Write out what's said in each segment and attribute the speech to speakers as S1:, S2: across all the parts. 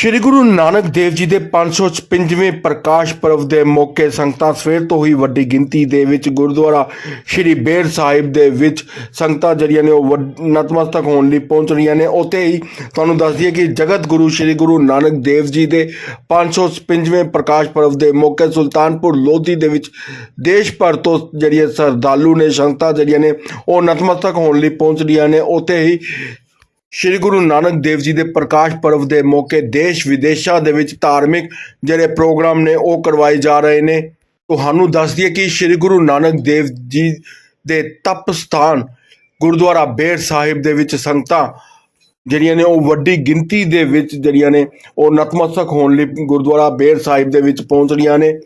S1: ਸ਼੍ਰੀ ਗੁਰੂ ਨਾਨਕ ਦੇਵ ਜੀ ਦੇ 556ਵੇਂ ਪ੍ਰਕਾਸ਼ ਪਰਵ ਦੇ ਮੌਕੇ ਸੰਗਤਾਂ ਸਵੇਰ ਤੋਂ ਹੀ ਵੱਡੀ ਗਿਣਤੀ ਦੇ ਵਿੱਚ ਗੁਰਦੁਆਰਾ ਸ਼੍ਰੀ ਬੇਰ ਸਾਹਿਬ ਦੇ ਵਿੱਚ ਸੰਗਤਾਂ ਜਿਹੜੀਆਂ ਨੇ ਉਹ ਵੱਡ- ਨਤਮਸਤਕ ਹੋਣ ਲਈ ਪਹੁੰਚ ਰਹੀਆਂ ਨੇ। ਉੱਥੇ ਹੀ ਤੁਹਾਨੂੰ ਦੱਸ ਦਈਏ ਕਿ ਜਗਤ ਗੁਰੂ ਸ਼੍ਰੀ ਗੁਰੂ ਨਾਨਕ ਦੇਵ ਜੀ ਦੇ 556ਵੇਂ ਪ੍ਰਕਾਸ਼ ਪਰਵ ਦੇ ਮੌਕੇ ਸੁਲਤਾਨਪੁਰ ਲੋਧੀ ਦੇ ਵਿੱਚ ਦੇਸ਼ ਭਰ ਤੋਂ ਜਿਹੜੀਆਂ ਸਰਦਾਲੂ ਨੇ, ਸੰਗਤਾਂ ਜਿਹੜੀਆਂ ਨੇ ਉਹ ਨਤਮਸਤਕ ਹੋਣ ਲਈ ਪਹੁੰਚ ਰਹੀਆਂ ਨੇ। ਉੱਥੇ ਹੀ ਸ਼੍ਰੀ ਗੁਰੂ ਨਾਨਕ ਦੇਵ ਜੀ ਦੇ ਪ੍ਰਕਾਸ਼ ਪਰਵ ਦੇ ਮੌਕੇ ਦੇਸ਼ ਵਿਦੇਸ਼ਾਂ ਦੇ ਵਿੱਚ ਧਾਰਮਿਕ ਜਿਹੜੇ ਪ੍ਰੋਗਰਾਮ ਨੇ ਉਹ ਕਰਵਾਏ ਜਾ ਰਹੇ ਨੇ। ਤੁਹਾਨੂੰ ਦੱਸ ਦਈਏ ਕਿ ਸ਼੍ਰੀ ਗੁਰੂ ਨਾਨਕ ਦੇਵ ਜੀ ਦੇ ਤਪ ਸਥਾਨ ਗੁਰਦੁਆਰਾ ਬੇਰ ਸਾਹਿਬ ਦੇ ਵਿੱਚ ਸੰਗਤਾਂ ਜਿਹੜੀਆਂ ਨੇ ਉਹ ਵੱਡੀ ਗਿਣਤੀ ਦੇ ਵਿੱਚ ਜਿਹੜੀਆਂ ਨੇ ਉਹ ਨਤਮਸਤਕ ਹੋਣ ਲਈ ਗੁਰਦੁਆਰਾ ਬੇਰ ਸਾਹਿਬ ਦੇ ਵਿੱਚ ਪਹੁੰਚ ਰਹੀਆਂ ਨੇ।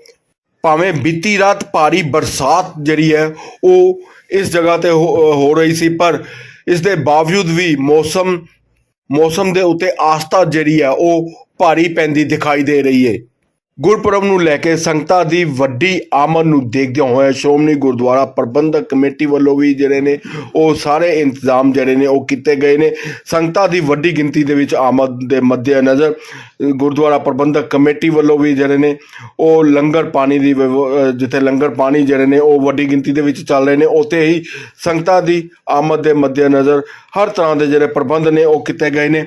S1: ਭਾਵੇਂ ਬੀਤੀ ਰਾਤ ਭਾਰੀ ਬਰਸਾਤ ਜਿਹੜੀ ਹੈ, ਉਹ ਇਸ ਜਗ੍ਹਾ ਤੇ ਹੋ ਹੋ ਰਹੀ ਸੀ, ਪਰ ਇਸ ਦੇ ਬਾਵਜੂਦ ਵੀ ਮੌਸਮ ਮੌਸਮ ਦੇ ਉੱਤੇ ਆਸਥਾ ਜਿਹੜੀ ਹੈ ਉਹ ਭਾਰੀ ਪੈਂਦੀ ਦਿਖਾਈ ਦੇ ਰਹੀ ਹੈ। ਗੁਰਪੁਰਬ ਨੂੰ ਲੈ ਕੇ ਸੰਗਤਾਂ ਦੀ ਵੱਡੀ ਆਮਦ ਨੂੰ ਦੇਖਦਿਆਂ ਹੋਇਆ ਸ਼੍ਰੋਮਣੀ ਗੁਰਦੁਆਰਾ ਪ੍ਰਬੰਧਕ ਕਮੇਟੀ ਵੱਲੋਂ ਵੀ ਜਿਹੜੇ ਨੇ ਉਹ ਸਾਰੇ ਇੰਤਜ਼ਾਮ ਜਿਹੜੇ ਨੇ ਉਹ ਕੀਤੇ ਗਏ ਨੇ। ਸੰਗਤਾਂ ਦੀ ਵੱਡੀ ਗਿਣਤੀ ਦੇ ਵਿੱਚ ਆਮਦ ਦੇ ਮੱਦੇਨਜ਼ਰ ਅ, ਗੁਰਦੁਆਰਾ ਪ੍ਰਬੰਧਕ ਕਮੇਟੀ ਵੱਲੋਂ ਵੀ ਜਿਹੜੇ ਨੇ ਉਹ ਲੰਗਰ ਪਾਣੀ ਦੀ ਵਿਵ- ਜਿੱਥੇ ਲੰਗਰ ਪਾਣੀ ਜਿਹੜੇ ਨੇ ਉਹ ਵੱਡੀ ਗਿਣਤੀ ਦੇ ਵਿੱਚ ਚੱਲ ਰਹੇ ਨੇ। ਉੱਥੇ ਹੀ ਸੰਗਤਾਂ ਦੀ ਆਮਦ ਦੇ ਮੱਦੇਨਜ਼ਰ ਹਰ ਤਰ੍ਹਾਂ ਦੇ ਜਿਹੜੇ ਪ੍ਰਬੰਧ ਨੇ ਉਹ ਕੀਤੇ ਗਏ ਨੇ।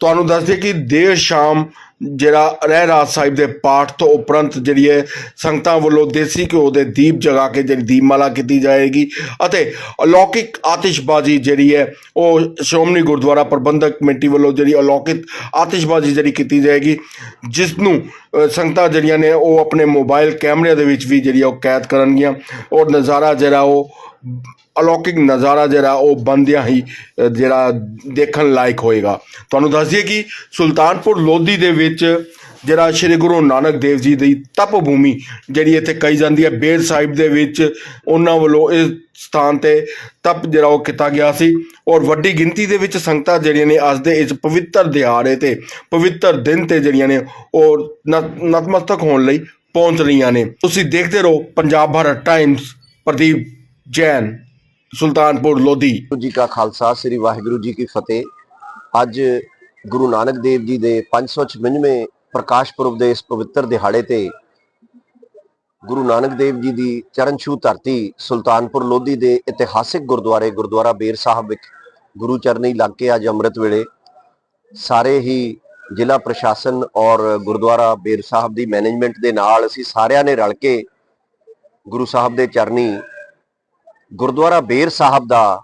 S1: ਤੁਹਾਨੂੰ ਦੱਸ ਦਈਏ ਕਿ ਦੇਰ ਸ਼ਾਮ ਜਿਹੜਾ ਰਹਿ ਰਾਜ ਸਾਹਿਬ ਦੇ ਪਾਠ ਤੋਂ ਉਪਰੰਤ ਜਿਹੜੀ ਹੈ ਸੰਗਤਾਂ ਵੱਲੋਂ ਦੇਸੀ ਘਿਓ ਦੇ ਦੀਪ ਜਗਾ ਕੇ ਜਿਹੜੀ ਦੀਪਮਾਲਾ ਕੀਤੀ ਜਾਏਗੀ ਅਤੇ ਅਲੌਕਿਕ ਆਤਿਸ਼ਬਾਜ਼ੀ ਜਿਹੜੀ ਹੈ ਉਹ ਸ਼੍ਰੋਮਣੀ ਗੁਰਦੁਆਰਾ ਪ੍ਰਬੰਧਕ ਕਮੇਟੀ ਵੱਲੋਂ ਜਿਹੜੀ ਅਲੌਕਿਕ ਆਤਿਸ਼ਬਾਜ਼ੀ ਜਿਹੜੀ ਕੀਤੀ ਜਾਏਗੀ ਜਿਸ ਨੂੰ ਸੰਗਤਾਂ ਜਿਹੜੀਆਂ ਨੇ ਉਹ ਆਪਣੇ ਮੋਬਾਈਲ ਕੈਮਰਿਆਂ ਦੇ ਵਿੱਚ ਵੀ ਜਿਹੜੀ ਆ ਉਹ ਕੈਦ ਕਰਨਗੀਆਂ। ਔਰ ਨਜ਼ਾਰਾ ਜਿਹੜਾ ਉਹ ਅਲੌਕਿਕ ਨਜ਼ਾਰਾ ਜਿਹੜਾ, ਉਹ ਬੰਦਿਆਂ ਹੀ ਜਿਹੜਾ ਦੇਖਣ ਲਾਇਕ ਹੋਏਗਾ। ਤੁਹਾਨੂੰ ਦੱਸ ਦਈਏ ਕਿ ਸੁਲਤਾਨਪੁਰ ਲੋਧੀ ਦੇ ਵਿੱਚ ਜਿਹੜਾ ਸ਼੍ਰੀ ਗੁਰੂ ਨਾਨਕ ਦੇਵ ਜੀ ਦੀ ਤਪ ਭੂਮੀ ਜਿਹੜੀ ਇੱਥੇ ਕਹੀ ਜਾਂਦੀ ਹੈ, ਬੇਰ ਸਾਹਿਬ ਦੇ ਵਿੱਚ ਉਹਨਾਂ ਵੱਲੋਂ ਇਸ ਸਥਾਨ ਤੇ ਤਪ ਜਿਹੜਾ ਉਹ ਕੀਤਾ ਗਿਆ ਸੀ। ਔਰ ਵੱਡੀ ਗਿਣਤੀ ਦੇ ਵਿੱਚ ਸੰਗਤਾਂ ਜਿਹੜੀਆਂ ਨੇ ਅੱਜ ਦੇ ਇਸ ਪਵਿੱਤਰ ਦਿਹਾੜੇ ਤੇ, ਪਵਿੱਤਰ ਦਿਨ ਤੇ ਜਿਹੜੀਆਂ ਨੇ, ਉਹ ਨਤ- ਨਤਮਸਤਕ ਹੋਣ ਲਈ ਪਹੁੰਚ ਰਹੀਆਂ ਨੇ। ਤੁਸੀਂ ਦੇਖਦੇ ਰਹੋ, ਪੰਜਾਬ ਭਾਰਤ ਟਾਈਮਸ ਪ੍ਰਦੀਪ ਜੈਨ, ਸੁਲਤਾਨਪੁਰ, ਲੋਧੀ।
S2: ਜੀ ਕਾ ਖਾਲਸਾ, ਸ੍ਰੀ ਵਾਹਿਗੁਰੂ ਜੀ ਕੀ ਫਤਿਹ। ਅੱਜ ਗੁਰੂ ਨਾਨਕ ਦੇਵ ਜੀ ਦੇ 556ਵੇਂ ਪ੍ਰਕਾਸ਼ ਪੁਰਬ ਦੇ ਇਸ ਪਵਿੱਤਰ ਦਿਹਾੜੇ ਤੇ ਗੁਰੂ ਨਾਨਕ ਦੇਵ ਜੀ ਦੀ ਚਰਨ ਛੂਹ ਧਰਤੀ ਸੁਲਤਾਨਪੁਰ, ਲੋਧੀ ਦੇ ਇਤਿਹਾਸਿਕ ਗੁਰਦੁਆਰੇ, ਗੁਰਦੁਆਰਾ ਬੇਰ ਸਾਹਿਬ ਵਿੱਚ ਗੁਰੂ ਚਰਨੀ ਲੱਗ ਕੇ ਅੱਜ ਅੰਮ੍ਰਿਤ ਵੇਲੇ ਸਾਰੇ ਹੀ ਜ਼ਿਲ੍ਹਾ ਪ੍ਰਸ਼ਾਸਨ ਔਰ ਗੁਰਦੁਆਰਾ ਬੇਰ ਸਾਹਿਬ ਦੀ ਮੈਨੇਜਮੈਂਟ ਦੇ ਨਾਲ ਅਸੀਂ ਸਾਰਿਆਂ ਨੇ ਰਲ ਕੇ ਗੁਰੂ ਸਾਹਿਬ ਦੇ ਚਰਨੀ ਗੁਰਦੁਆਰਾ ਬੇਰ ਸਾਹਿਬ ਦਾ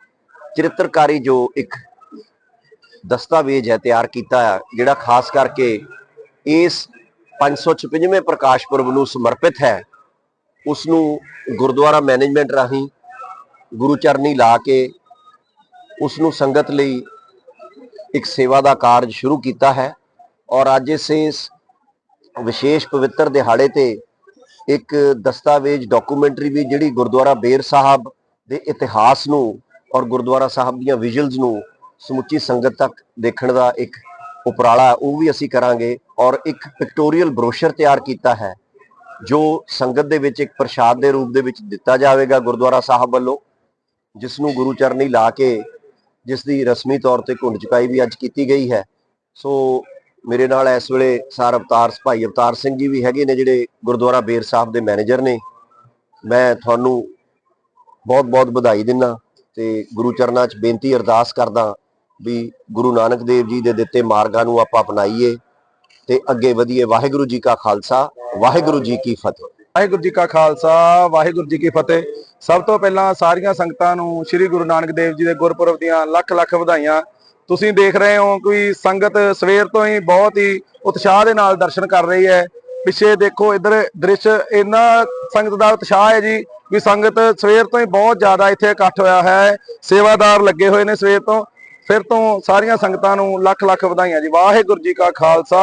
S2: ਚਰਿੱਤਰਕਾਰੀ ਜੋ ਇੱਕ ਦਸਤਾਵੇਜ਼ ਹੈ ਤਿਆਰ ਕੀਤਾ ਹੈ ਜਿਹੜਾ ਖਾਸ ਕਰਕੇ ਇਸ 556ਵੇਂ ਪ੍ਰਕਾਸ਼ ਪੁਰਬ ਨੂੰ ਸਮਰਪਿਤ ਹੈ ਉਸ ਨੂੰ ਗੁਰਦੁਆਰਾ ਮੈਨੇਜਮੈਂਟ ਰਾਹੀਂ ਗੁਰੂ ਚਰਨੀ ਲਾ ਕੇ ਉਸ ਨੂੰ ਸੰਗਤ ਲਈ ਇੱਕ ਸੇਵਾ ਦਾ ਕਾਰਜ ਸ਼ੁਰੂ ਕੀਤਾ ਹੈ ਔਰ ਅੱਜ ਇਸ ਵਿਸ਼ੇਸ਼ ਪਵਿੱਤਰ ਦਿਹਾੜੇ ਤੇ ਇੱਕ ਦਸਤਾਵੇਜ਼ ਡਾਕੂਮੈਂਟਰੀ ਵੀ ਜਿਹੜੀ ਗੁਰਦੁਆਰਾ ਬੇਰ ਸਾਹਿਬ ਦੇ ਇਤਿਹਾਸ ਨੂੰ ਔਰ ਗੁਰਦੁਆਰਾ ਸਾਹਿਬ ਦੀਆਂ ਵਿਜ਼ੂਅਲਸ ਨੂੰ ਸਮੁੱਚੀ ਸੰਗਤ ਤੱਕ ਦੇਖਣ ਦਾ ਇੱਕ ਉਪਰਾਲਾ ਉਹ ਵੀ ਅਸੀਂ ਕਰਾਂਗੇ ਔਰ ਇੱਕ ਪਿਕਟੋਰੀਅਲ ਬਰੋਸ਼ਰ ਤਿਆਰ ਕੀਤਾ ਹੈ, ਜੋ ਸੰਗਤ ਦੇ ਵਿੱਚ ਇੱਕ ਪ੍ਰਸ਼ਾਦ ਦੇ ਰੂਪ ਦੇ ਵਿੱਚ ਦਿੱਤਾ ਜਾਵੇਗਾ ਗੁਰਦੁਆਰਾ ਸਾਹਿਬ ਵੱਲੋਂ ਜਿਸ ਨੂੰ ਗੁਰੂ ਚਰਨੀ ਲਾ ਕੇ ਜਿਸ ਦੀ ਰਸਮੀ ਤੌਰ ਤੇ ਘੁੰਡ ਚੁਕਾਈ ਵੀ ਅੱਜ ਕੀਤੀ ਗਈ ਹੈ। ਸੋ ਮੇਰੇ ਨਾਲ ਇਸ ਵੇਲੇ ਸਾਰ ਅਵਤਾਰ, ਭਾਈ ਅਵਤਾਰ ਸਿੰਘ ਜੀ ਵੀ ਹੈਗੇ ਨੇ, ਜਿਹੜੇ ਗੁਰਦੁਆਰਾ ਬੇਰ ਸਾਹਿਬ ਦੇ ਮੈਨੇਜਰ ਨੇ। ਮੈਂ ਤੁਹਾਨੂੰ ਬਹੁਤ ਬਹੁਤ ਵਧਾਈ ਦਿੰਦਾ ਤੇ ਗੁਰੂ ਚਰਨਾਂ 'ਚ ਬੇਨਤੀ ਅਰਦਾਸ ਕਰਦਾ ਵੀ ਗੁਰੂ ਨਾਨਕ ਦੇਵ ਜੀ ਦੇ ਦਿੱਤੇ ਮਾਰਗਾਂ ਨੂੰ ਆਪਾਂ ਅਪਣਾਈਏ ਤੇ ਅੱਗੇ ਵਧੀਏ। ਵਾਹਿਗੁਰੂ ਜੀ ਕਾ ਖਾਲਸਾ, ਵਾਹਿਗੁਰੂ ਜੀ ਕੀ ਫਤਿਹ।
S3: ਵਾਹਿਗੁਰੂ ਜੀ ਕਾ ਖਾਲਸਾ, ਵਾਹਿਗੁਰੂ ਜੀ ਕੀ ਫਤਿਹ। ਸਭ ਤੋਂ ਪਹਿਲਾਂ ਸਾਰੀਆਂ ਸੰਗਤਾਂ ਨੂੰ ਸ੍ਰੀ ਗੁਰੂ ਨਾਨਕ ਦੇਵ ਜੀ ਦੇ ਗੁਰਪੁਰਬ ਦੀਆਂ ਲੱਖ ਲੱਖ ਵਧਾਈਆਂ। ਤੁਸੀਂ ਦੇਖ ਰਹੇ ਹੋ ਕਿ ਸੰਗਤ ਸਵੇਰ ਤੋਂ ਹੀ ਬਹੁਤ ਹੀ ਉਤਸ਼ਾਹ ਦੇ ਨਾਲ ਦਰਸ਼ਨ ਕਰ ਰਹੀ ਹੈ। ਪਿੱਛੇ ਦੇਖੋ ਇਧਰ ਦ੍ਰਿਸ਼ ਇੰਨਾ ਸੰਗਤ ਦਾ ਉਤਸ਼ਾਹ ਹੈ ਜੀ। ਵੀ ਸੰਗਤ ਸਵੇਰ ਤੋਂ ਹੀ ਬਹੁਤ ਜ਼ਿਆਦਾ ਇੱਥੇ ਇਕੱਠ ਹੋਇਆ ਹੈ। ਸੇਵਾਦਾਰ ਲੱਗੇ ਹੋਏ ਨੇ ਸਵੇਰ ਤੋਂ। ਫਿਰ ਤੋਂ ਸਾਰੀਆਂ ਸੰਗਤਾਂ ਨੂੰ ਲੱਖ ਲੱਖ ਵਧਾਈਆਂ ਜੀ। ਵਾਹਿਗੁਰੂ ਜੀ ਕਾ ਖਾਲਸਾ,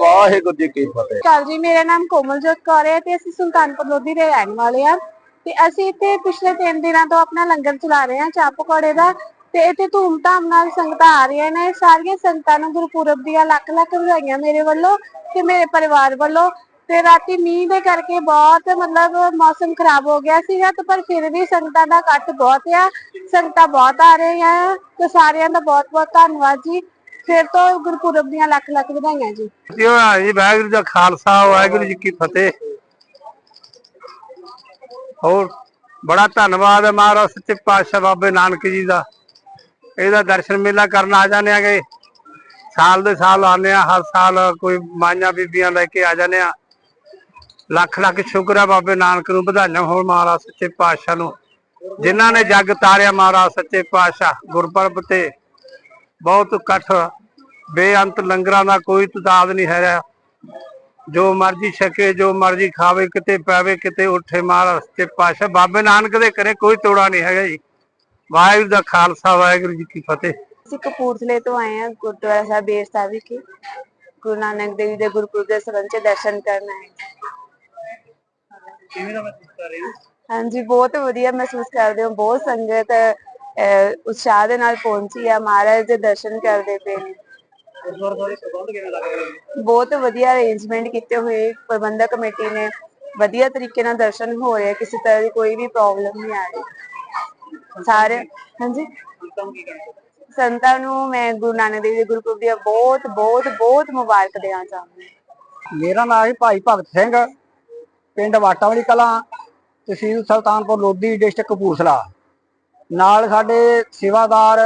S3: ਵਾਹਿਗੁਰੂ ਜੀ ਕੀ ਫਤਿਹ।
S4: ਕਾਲ ਜੀ, ਮੇਰਾ ਨਾਮ ਕੋਮਲਜੋਤ ਕੌਰ ਹੈ ਤੇ ਅਸੀਂ ਸੁਲਤਾਨਪੁਰ ਲੋਧੀ ਦੇ ਰਹਿਣ ਵਾਲੇ ਆ ਤੇ ਅਸੀਂ ਇੱਥੇ ਪਿਛਲੇ 3 ਦਿਨਾਂ ਤੋਂ ਆਪਣਾ ਲੰਗਰ ਚਲਾ ਰਹੇ ਹਾਂ ਚਾਹ ਪਕੌੜੇ ਦਾ। ਤੇ ਇੱਥੇ ਧੂਮਧਾਮ ਨਾਲ ਸੰਗਤਾਂ ਆ ਰਹੀਆਂ ਨੇ। ਸਾਰੀਆਂ ਸੰਗਤਾਂ ਨੂੰ ਗੁਰਪੁਰਬ ਦੀਆਂ ਲੱਖ ਲੱਖ ਵਧਾਈਆਂ ਮੇਰੇ ਵੱਲੋਂ ਤੇ ਮੇਰੇ ਪਰਿਵਾਰ ਵੱਲੋਂ। ਤੇ ਰਾਤੀ ਮੀਂਹ ਦੇ ਕਰਕੇ ਬਹੁਤ ਮਤਲਬ ਮੌਸਮ ਖਰਾਬ ਹੋ ਗਿਆ ਸੀਗਾ ਤੇ ਪਰ ਫਿਰ ਵੀ ਸੰਗਤਾਂ ਦਾ ਇਕੱਠ ਬਹੁਤ ਆ, ਸੰਗਤਾਂ ਬਹੁਤ ਆ ਰਹੀਆਂ ਆ ਤੇ ਸਾਰਿਆਂ ਦਾ ਬਹੁਤ ਬਹੁਤ ਧੰਨਵਾਦ ਜੀ। ਫਿਰ ਤੋਂ ਗੁਰਪੁਰਬ ਦੀਆਂ ਲੱਖ ਲੱਖ ਵਧਾਈਆਂ ਜੀ।
S5: ਜੀ ਜੀ? ਵਾਹਿਗੁਰੂ ਦਾ ਖਾਲਸਾ, ਵਾਹਿਗੁਰੂ ਜੀ ਕੀ ਫਤਿਹ। ਹੋਰ, ਬੜਾ ਧੰਨਵਾਦ ਹੈ ਮਹਾਰਾਜ, ਸੱਚੇ ਪਾਤਸ਼ਾਹ ਬਾਬੇ ਨਾਨਕ ਜੀ ਦਾ। ਇਹਦਾ ਦਰਸ਼ਨ ਮੇਲਾ ਕਰਨ ਆ ਜਾਂਦੇ ਆਗੇ। ਸਾਲ ਦੇ ਸਾਲ ਆਉਂਦੇ ਆ, ਹਰ ਸਾਲ ਕੋਈ ਮਾਈਆਂ ਬੀਬੀਆਂ ਲੈ ਕੇ ਆ ਜਾਂਦੇ ਆ। ਲੱਖ ਲੱਖ ਸ਼ੁਕਰ ਹੈ ਬਾਬੇ ਨਾਨਕ ਨੂੰ, ਵਧਾਈਆਂ ਹੋਣ ਮਹਾਰਾਜ ਸੱਚੇ ਪਾਤਸ਼ਾਹ ਨੂੰ। ਜਿਨ੍ਹਾਂ ਨੇ ਜੱਗ ਤਾਰਿਆ ਮਹਾਰਾਜ ਸੱਚੇ ਪਾਤਸ਼ਾਹ, ਗੁਰਪੁਰਬ ਤੇ ਬਹੁਤ ਇਕੱਠ ਬੇਅੰਤ ਲੰਗਰਾਂ ਦਾ ਕੋਈ ਤਦਾਦ ਨਹੀਂ ਹੈ ਜੋ ਮਰਜ਼ੀ ਛਕੇ, ਜੋ ਮਰਜ਼ੀ ਖਾਵੇ, ਕਿਤੇ ਪਾਵੇ, ਕਿਤੇ ਉੱਠੇ ਮਹਾਰਾਜ ਸੱਚੇ ਪਾਤਸ਼ਾਹ। ਬਾਬੇ ਨਾਨਕ ਦੇ ਘਰੇ ਕੋਈ ਤੋੜਾ ਨਹੀਂ ਹੈਗਾ ਜੀ। ਵਾਹਿਗੁਰੂ ਦਾ ਖਾਲਸਾ, ਵਾਹਿਗੁਰੂ ਜੀ ਕੀ ਫਤਿਹ।
S4: ਅਸੀਂ ਕਪੂਰਥਲੇ ਤੋਂ ਆਏ ਹਾਂ, ਗੁਰਦੁਆਰਾ ਸਾਹਿਬ, ਬੇਰ ਸਾਹਿਬ ਵਿਖੇ। ਗੁਰੂ ਨਾਨਕ ਦੇਵ ਜੀ ਦੇ ਗੁਰਪੁਰਬ ਦੇ ਸੰਬੰਧ ਦਰਸ਼ਨ ਕਰਨ ਆਏ
S5: ਕਿਵੇਂ ਦਾ ਮਹਿਸੂਸ ਕਰ ਰਹੇ ਹੋ?
S4: ਹਾਂਜੀ ਬਹੁਤ ਵਧੀਆ ਮਹਿਸੂਸ ਕਰਦੇ ਹਾਂ ਬਹੁਤ ਸੰਗਤ ਉਤਸ਼ਾਹ ਦੇ ਨਾਲ ਪਹੁੰਚੀ ਆ ਮਹਾਰਾਜ ਦੇ ਦਰਸ਼ਨ ਕਰਦੇ ਪਏ ਨੇ।
S5: ਗੁਰਦੁਆਰੇ ਦੇ ਪ੍ਰਬੰਧ ਕਿਵੇਂ ਲੱਗ ਰਹੇ ਨੇ?
S4: ਬਹੁਤ ਵਧੀਆ ਅਰੇਂਜਮੈਂਟ ਕੀਤੇ ਹੋਏ ਪ੍ਰਬੰਧਕ ਕਮੇਟੀ ਨੇ ਵਧੀਆ ਤਰੀਕੇ ਨਾਲ ਦਰਸ਼ਨ ਹੋ ਰਹੇ ਕਿਸੇ ਤਰ੍ਹਾਂ ਦੀ ਕੋਈ ਵੀ ਪ੍ਰੋਬਲਮ ਨਹੀਂ ਆ ਰਹੀ। ਸਾਰੇ ਹਾਂਜੀ?
S5: ਸੰਤਾਂ ਨੂੰ
S4: ਮੈਂ ਗੁਰੂ ਨਾਨਕ ਦੇਵ ਜੀ ਗੁਰਪੁਰਬ ਦੀਆਂ ਬਹੁਤ ਬਹੁਤ ਬਹੁਤ ਮੁਬਾਰਕ ਦੇਣਾ ਚਾਹੁੰਦੀ
S6: ਮੇਰਾ ਨਾਮ ਹੈ ਭਾਈ ਭਗਤ ਸਿੰਘ। ਪਿੰਡ ਵਾਟਾਵਾਲੀ ਕਲਾਂ, ਤਹਿਸੀਲ ਸੁਲਤਾਨਪੁਰ ਲੋਧੀ, ਡਿਸਟ੍ਰਿਕਟ ਕਪੂਰਥਲਾ। ਨਾਲ ਸਾਡੇ ਸੇਵਾਦਾਰ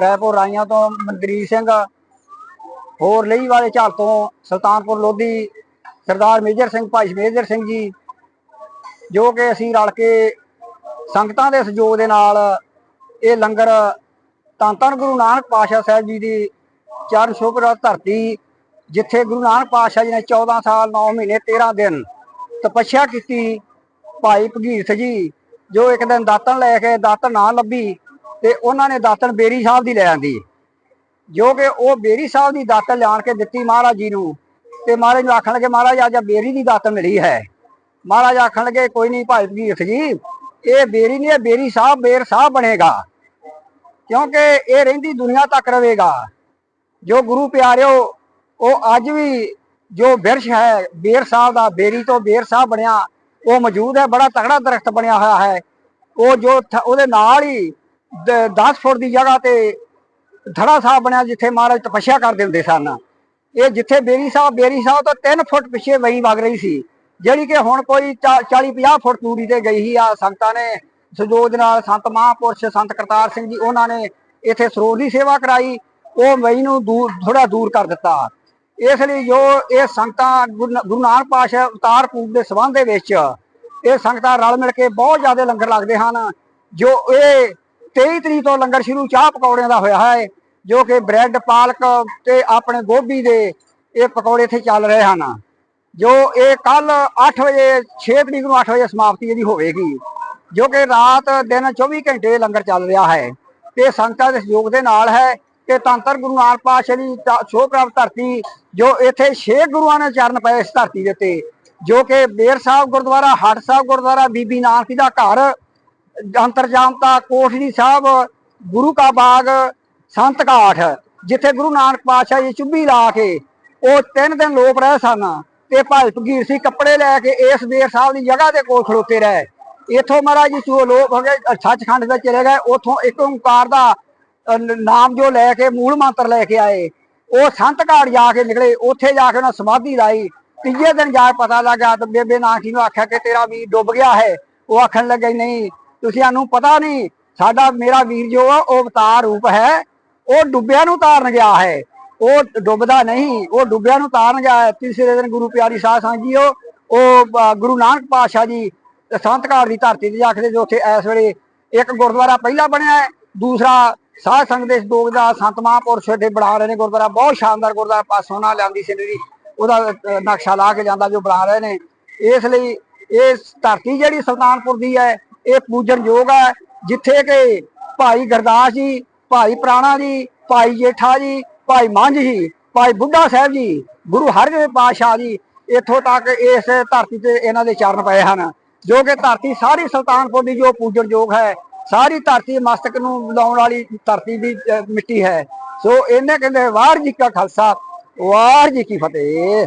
S6: ਰਾਏਪੁਰ ਰਾਈਆਂ ਤੋਂ ਮਨਦੀਪ ਸਿੰਘ, ਹੋਰ ਲਈ ਵਾਲੇ ਝਾਲ ਤੋਂ ਸੁਲਤਾਨਪੁਰ ਲੋਧੀ, ਸਰਦਾਰ ਮੇਜਰ ਸਿੰਘ, ਭਾਈ ਮੇਜਰ ਸਿੰਘ ਜੀ, ਜੋ ਕਿ ਅਸੀਂ ਰਲ ਕੇ ਸੰਗਤਾਂ ਦੇ ਸਹਿਯੋਗ ਦੇ ਨਾਲ ਇਹ ਲੰਗਰ ਧੰਨ ਧੰਨ ਗੁਰੂ ਨਾਨਕ ਪਾਤਸ਼ਾਹ ਸਾਹਿਬ ਜੀ ਦੀ ਚਰਨ ਛੋਹ ਧਰਤੀ, ਜਿੱਥੇ ਗੁਰੂ ਨਾਨਕ ਪਾਤਸ਼ਾਹ ਜੀ ਨੇ 14 ਸਾਲ 9 ਮਹੀਨੇ 13 ਦਿਨ ਤਪੱਸਿਆ ਕੀਤੀ। ਭਾਈ ਭਗੀਰਥ ਜੀ, ਜੋ ਇੱਕ ਦਿਨ ਦਾਤਨ ਲੈ ਕੇ ਦਾਤਨ ਨਾ ਲੱਭੀ ਤੇ ਉਹਨਾਂ ਨੇ ਦਾਤਨ ਬੇਰੀ ਸਾਹਿਬ ਦੀ ਲੈ ਆਂਦੀ। ਜੋ ਕਿ ਉਹ ਬੇਰੀ ਸਾਹਿਬ ਦੀ ਦਾਤਨ ਲਿਆਣ ਕੇ ਦਿੱਤੀ ਮਹਾਰਾਜ ਜੀ ਨੂੰ ਤੇ ਮਹਾਰਾਜ ਨੂੰ ਆਖਣ ਲੱਗੇ ਮਹਾਰਾਜ, ਅੱਜ ਆਹ ਬੇਰੀ ਦੀ ਦਾਤਨ ਮਿਲੀ ਹੈ। ਮਹਾਰਾਜ ਆਖਣ ਲੱਗੇ ਕੋਈ ਨਹੀਂ ਭਾਈ ਭਗੀਰਥ ਜੀ, ਇਹ ਬੇਰੀ ਨਹੀਂ, ਇਹ ਬੇਰੀ ਸਾਹਿਬ, ਬੇਰ ਸਾਹਿਬ ਬਣੇਗਾ। ਕਿਉਂਕਿ ਇਹ ਰਹਿੰਦੀ ਦੁਨੀਆ ਤੱਕ ਰਹੇਗਾ। ਜੋ ਗੁਰੂ ਪਿਆਰਿਓ, ਉਹ ਅੱਜ ਵੀ ਜੋ ਬਿਰਸ਼ ਹੈ, ਬੇਰ ਸਾਹਿਬ ਦਾ, ਬੇਰੀ ਤੋਂ ਬੇਰ ਸਾਹਿਬ ਬਣਿਆ, ਉਹ ਮੌਜੂਦ ਹੈ, ਬੜਾ ਤਕੜਾ ਦਰਖਤ ਬਣਿਆ ਹੋਇਆ ਹੈ। ਉਹ ਜੋ ਉਹਦੇ ਨਾਲ ਹੀ 10 ਫੁੱਟ ਦੀ ਜਗ੍ਹਾ ਤੇ ਧੜਾ ਸਾਹਿਬ ਬਣਿਆ, ਜਿੱਥੇ ਮਹਾਰਾਜ ਤਪੱਸਿਆ ਕਰਦੇ ਹੁੰਦੇ ਸਨ। ਇਹ ਜਿੱਥੇ ਬੇਰੀ ਸਾਹਿਬ ਬੇਰੀ ਸਾਹਿਬ ਤੋਂ 3 ਫੁੱਟ ਪਿੱਛੇ ਵਹੀ ਵਗ ਰਹੀ ਸੀ। ਜਿਹੜੀ ਕਿ ਹੁਣ ਕੋਈ 40 50 ਫੁੱਟ ਦੂਰੀ ਤੇ ਗਈ ਹੀ ਆ ਸੰਗਤਾਂ ਨੇ ਸਹਿਯੋਗ ਨਾਲ ਸੰਤ ਮਹਾਂਪੁਰਸ਼, ਸੰਤ ਕਰਤਾਰ ਸਿੰਘ ਜੀ, ਉਹਨਾਂ ਨੇ ਇੱਥੇ ਸਰੋਵਰ ਦੀ ਸੇਵਾ ਕਰਾਈ। ਉਹ ਵਹੀ ਨੂੰ ਦੂਰ ਥੋੜਾ ਦੂਰ ਕਰ ਦਿੱਤਾ। ਇਸ ਲਈ ਜੋ ਇਹ ਸੰਗਤਾਂ ਗੁਰੂ ਗੁਰੂ ਨਾਨਕ ਪਾਤਸ਼ਾਹ ਅਵਤਾਰ ਪੂਜ ਦੇ ਸੰਬੰਧ ਦੇ ਵਿੱਚ ਇਹ ਸੰਗਤਾਂ ਰਲ ਮਿਲ ਕੇ ਬਹੁਤ ਜ਼ਿਆਦਾ ਲੰਗਰ ਲੱਗਦੇ ਹਨ, ਜੋ ਇਹ 23 ਤਰੀਕ ਤੋਂ ਲੰਗਰ ਸ਼ੁਰੂ ਚਾਹ ਪਕੌੜਿਆਂ ਦਾ ਹੋਇਆ ਹੈ, ਜੋ ਕਿ ਬ੍ਰੈਡ, ਪਾਲਕ ਤੇ ਆਪਣੇ ਗੋਭੀ ਦੇ ਇਹ ਪਕੌੜੇ ਇੱਥੇ ਚੱਲ ਰਹੇ ਹਨ, ਜੋ ਇਹ ਕੱਲ 8 ਵਜੇ 6 ਤਰੀਕ ਨੂੰ 8 ਵਜੇ ਸਮਾਪਤੀ ਇਹਦੀ ਹੋਵੇਗੀ, ਜੋ ਕਿ ਰਾਤ ਦਿਨ 24 ਘੰਟੇ ਲੰਗਰ ਚੱਲ ਰਿਹਾ ਹੈ, ਤੇ ਸੰਗਤਾਂ ਦੇ ਸਹਿਯੋਗ ਦੇ ਨਾਲ ਹੈ ਕਿ ਤੰਤਰ ਗੁਰੂ ਨਾਨਕ ਪਾਤਸ਼ਾਹ ਦੀ ਸੋਹ ਪ੍ਰਾਪਤ ਧਰਤੀ ਜੋ ਇੱਥੇ ਛੇ ਗੁਰੂਆਂ ਨੇ ਚਰਨ ਪਏ ਇਸ ਧਰਤੀ ਦੇ ਉੱਤੇ ਜੋ ਕਿ ਬੇਰ ਸਾਹਿਬ ਗੁਰਦੁਆਰਾ ਹੱਟ ਸਾਹਿਬ ਗੁਰਦੁਆਰਾ ਬੀਬੀ ਨਾਨਕੀ ਦਾ ਘਰ ਅੰਤਰਜਾਮਤਾ ਕੋਠੜੀ ਸਾਹਿਬ ਗੁਰੂ ਕਾ ਬਾਗ ਸੰਤ ਘਾਟ ਜਿੱਥੇ ਗੁਰੂ ਨਾਨਕ ਪਾਤਸ਼ਾਹ ਜੀ ਚੁੱਭੀ ਲਾ ਕੇ ਉਹ ਤਿੰਨ ਦਿਨ ਲੋਪ ਰਹੇ ਸਨ ਤੇ ਭਾਈ ਭਗੀਰ ਸਿੰਘ ਕੱਪੜੇ ਲੈ ਕੇ ਇਸ ਬੇਰ ਸਾਹਿਬ ਦੀ ਜਗ੍ਹਾ ਦੇ ਕੋਲ ਖੜੋਤੇ ਰਹੇ। ਇਥੋਂ ਮਹਾਰਾਜ ਜੀ ਚੋ ਲੋਪ ਹੋ ਗਏ ਅ, ਸੱਚਖੰਡ ਵਿੱਚ ਚਲੇ ਗਏ ਉਥੋਂ ਇੱਕ ਓੰਕਾਰ ਦਾ ਨਾਮ ਜੋ ਲੈ ਕੇ ਮੂਲ ਮੰਤਰ ਲੈ ਕੇ ਆਏ, ਉਹ ਸੰਤ ਘਾਟ ਜਾ ਕੇ ਨਿਕਲੇ, ਉੱਥੇ ਜਾ ਕੇ ਉਹਨਾਂ ਸਮਾਧੀ ਲਾਈ। ਤੀਜੇ ਦਿਨ ਜਾ ਕੇ ਪਤਾ ਲੱਗਾ ਤੇ ਬੇਬੇ ਨਾਨਕੀ ਨੂੰ ਆਖਿਆ ਕਿ ਤੇਰਾ ਵੀਰ ਡੁੱਬ ਗਿਆ ਹੈ। ਉਹ ਆਖਣ ਲੱਗੇ, ਨਹੀਂ, ਤੁਸੀਂ ਸਾਨੂੰ ਪਤਾ ਨਹੀਂ, ਸਾਡਾ, ਮੇਰਾ ਵੀਰ ਜੋ ਆ, ਉਹ ਅਵਤਾਰ ਰੂਪ ਹੈ। ਉਹ ਡੁੱਬਿਆਂ ਨੂੰ ਤਾਰਨ ਗਿਆ ਹੈ। ਉਹ ਡੁੱਬਦਾ ਨਹੀਂ, ਉਹ ਡੁੱਬਿਆਂ ਨੂੰ ਤਾਰਨ ਗਿਆ ਹੈ। ਤੀਸਰੇ ਦਿਨ ਗੁਰੂ ਪਿਆਰੀ ਸਾਹਿਬ ਸੰਗਤ ਜੀ ਉਹ ਗੁਰੂ ਨਾਨਕ ਪਾਤਸ਼ਾਹ ਜੀ ਸੰਤ ਘਾਟ ਦੀ ਧਰਤੀ ਤੇ ਜਾ ਕੇ ਤੇ ਉੱਥੇ ਇਸ ਵੇਲੇ ਇੱਕ ਗੁਰਦੁਆਰਾ ਪਹਿਲਾ ਬਣਿਆ ਹੈ, ਦੂਸਰਾ ਸਾਧ ਸੰਗਤ ਦੇ ਸਹਿਯੋਗ ਦਾ ਸੰਤ ਮਹਾਂਪੁਰਸ਼ ਦੇ ਬਣਾ ਰਹੇ ਨੇ ਗੁਰਦੁਆਰਾ, ਬਹੁਤ ਸ਼ਾਨਦਾਰ ਗੁਰਦੁਆਰਾ, ਪਾਸੋਂ ਨਾਲ ਲਿਆਂਦੀ ਸਿਨਰੀ, ਉਹਦਾ ਨਕਸ਼ਾ ਲਾ ਕੇ ਜਾਂਦਾ ਜੋ ਬਣਾ ਰਹੇ ਨੇ। ਇਸ ਲਈ ਇਹ ਧਰਤੀ ਜਿਹੜੀ ਸੁਲਤਾਨਪੁਰ ਦੀ ਹੈ, ਇਹ ਪੂਜਨਯੋਗ ਹੈ, ਜਿੱਥੇ ਕਿ ਭਾਈ ਗੁਰਦਾਸ ਜੀ, ਭਾਈ ਪ੍ਰਾਣਾ ਜੀ, ਭਾਈ ਜੇਠਾ ਜੀ, ਭਾਈ ਮੰਝ ਜੀ, ਭਾਈ ਬੁੱਢਾ ਸਾਹਿਬ ਜੀ, ਗੁਰੂ ਹਰਗੋਬਿੰਦ ਪਾਤਸ਼ਾਹ ਜੀ, ਇੱਥੋਂ ਤੱਕ ਇਸ ਧਰਤੀ ਤੇ ਇਹਨਾਂ ਦੇ ਚਰਨ ਪਏ ਹਨ, ਜੋ ਕਿ ਧਰਤੀ ਸਾਰੀ ਸੁਲਤਾਨਪੁਰ ਦੀ ਜੋ ਪੂਜਣ ਯੋਗ ਹੈ ਸਾਰੀ ਧਰਤੀ ਮਸਤਕ ਨੂੰ ਲਾਉਣ ਵਾਲੀ ਧਰਤੀ ਦੀ ਮਿੱਟੀ ਹੈ। ਸੋ ਇਹਨੇ ਕਹਿੰਦੇ, ਵਾਹਿਗੁਰੂ ਜੀ ਕਾ ਖਾਲਸਾ, ਵਾਹਿਗੁਰੂ ਜੀ ਕੀ ਫਤਿਹ।